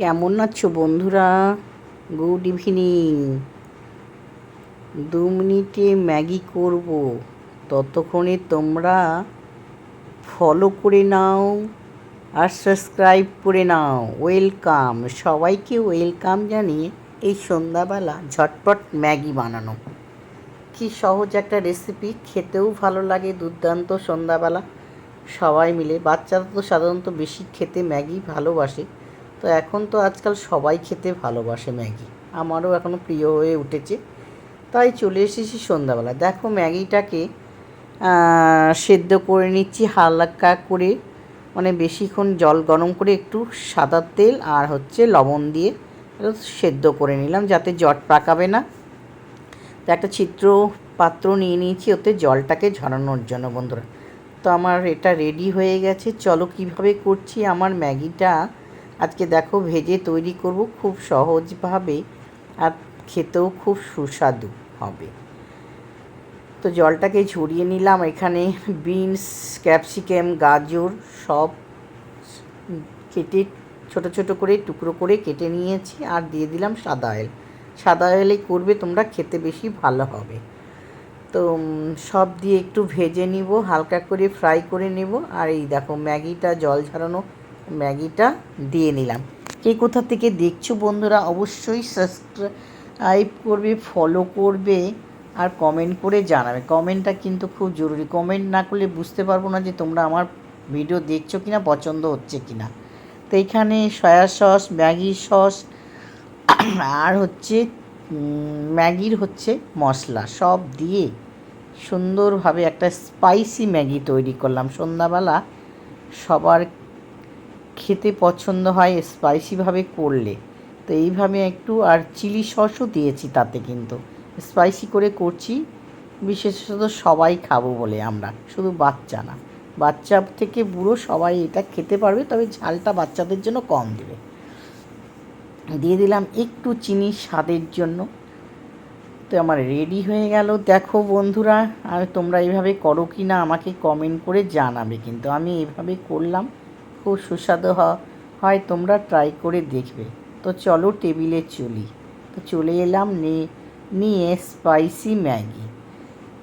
কেমন আছো বন্ধুরা? গুড ইভিনিং দু মিনিটে ম্যাগি করব। ততক্ষণে তোমরা ফলো করে নাও আর সাবস্ক্রাইব করে নাও। ওয়েলকাম সবাইকে ওয়েলকাম জানিয়ে এই সন্ধ্যাবেলা ঝটপট ম্যাগি বানানো। কি সহজ একটা রেসিপি খেতেও ভালো লাগে দুর্দান্ত সন্ধ্যাবেলা। সবাই মিলে, বাচ্চারা তো সাধারণত বেশি খেতে ম্যাগি ভালোবাসে। তো এখন তো আজকাল সবাই খেতে ভালোবাসে ম্যাগি। আমারও এখনও প্রিয় হয়ে উঠেছে। তাই চলে এসেছি সন্ধ্যাবেলা। দেখো ম্যাগিটাকে সেদ্ধ করে নিচ্ছি হালকা করে। মানে বেশিক্ষণ জল গরম করে একটু সাদা তেল আর হচ্ছে লবণ দিয়ে সেদ্ধ করে নিলাম যাতে জট পাকাবে না। তো একটা চিত্র পাত্র নিয়ে নিয়েছি, ওতে জলটাকে ঝরানোর জন্য বন্ধুরা। তো আমার এটা রেডি হয়ে গেছে। চলো কীভাবে করছি আমার ম্যাগিটা? আজকে দেখো ভেজে তৈরি করব খুব সহজভাবে আর খেতেও খুব সুস্বাদু হবে। তো জলটাকে ঝরিয়ে নিলাম, এখানে বিনস, ক্যাপসিকাম, গাজর সব কেটে ছোট ছোট করে টুকরো করে কেটে নিয়েছি আর দিয়ে দিলাম সাদা অয়েল সাদা অয়েলে করবে, তোমরা খেতে বেশি ভালো হবে। তো সব দিয়ে একটু ভেজে নিব, হালকা করে ফ্রাই করে নেব। আর এই দেখো ম্যাগিটা জল ঝরানো ম্যাগিটা দিয়ে নিলাম। কে কোথা থেকে দেখছ বন্ধুরা অবশ্যই সাবস্ক্রাইব করবে ফলো করবে আর কমেন্ট করে জানাবে। কমেন্টটা কিন্তু খুব জরুরি। কমেন্ট না করলে বুঝতে পারব না যে তোমরা আমার ভিডিও দেখছ কি না পছন্দ হচ্ছে কি না তো এখানে সয়া সস ম্যাগি সস আর হচ্ছে ম্যাগির হচ্ছে মশলা। সব দিয়ে সুন্দরভাবে একটা স্পাইসি ম্যাগি তৈরি করলাম। সন্ধ্যাবেলা সবার খেতে পছন্দ হয় স্পাইসিভাবে করলে। তো এইভাবে একটু, আর চিলি সসও দিয়েছি তাতে কিন্তু। স্পাইসি করে করছি, বিশেষত সবাই খাব বলে আমরা, শুধু বাচ্চা না। বাচ্চা থেকে বুড়ো সবাই এটা খেতে পারবে, তবে ঝালটা বাচ্চাদের জন্য কম দেবে। দিয়ে দিলাম একটু চিনি স্বাদের জন্য। তো আমার রেডি হয়ে গেল। দেখো বন্ধুরা, আর তোমরা এইভাবে করো কি না আমাকে কমেন্ট করে জানাবে কিন্তু। আমি এভাবে করলাম। খুব সুস্বাদু হয় তোমরা ট্রাই করে দেখবে। তো চলো টেবিলে চলি। তো চলে এলাম নিয়ে স্পাইসি ম্যাগি।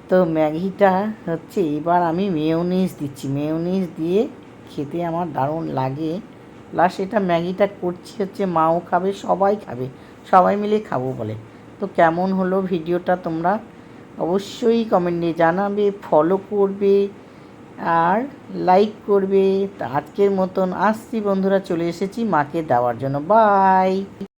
তো ম্যাগিটা হচ্ছে এবার আমি মেয়নিজ দিচ্ছি। মেয়নিজ দিয়ে খেতে আমার দারুণ লাগে। প্লাস এটা ম্যাগিটা করছি হচ্ছে মাও খাবে, সবাই খাবে। সবাই মিলে খাব বলে। তো কেমন হলো ভিডিওটা তোমরা? অবশ্যই কমেন্টে জানাবে ফলো করবে। আর লাইক করবে। তা আজকের মতন আসছি বন্ধুরা চলে এসেছি মাকে দেওয়ার জন্য। বাই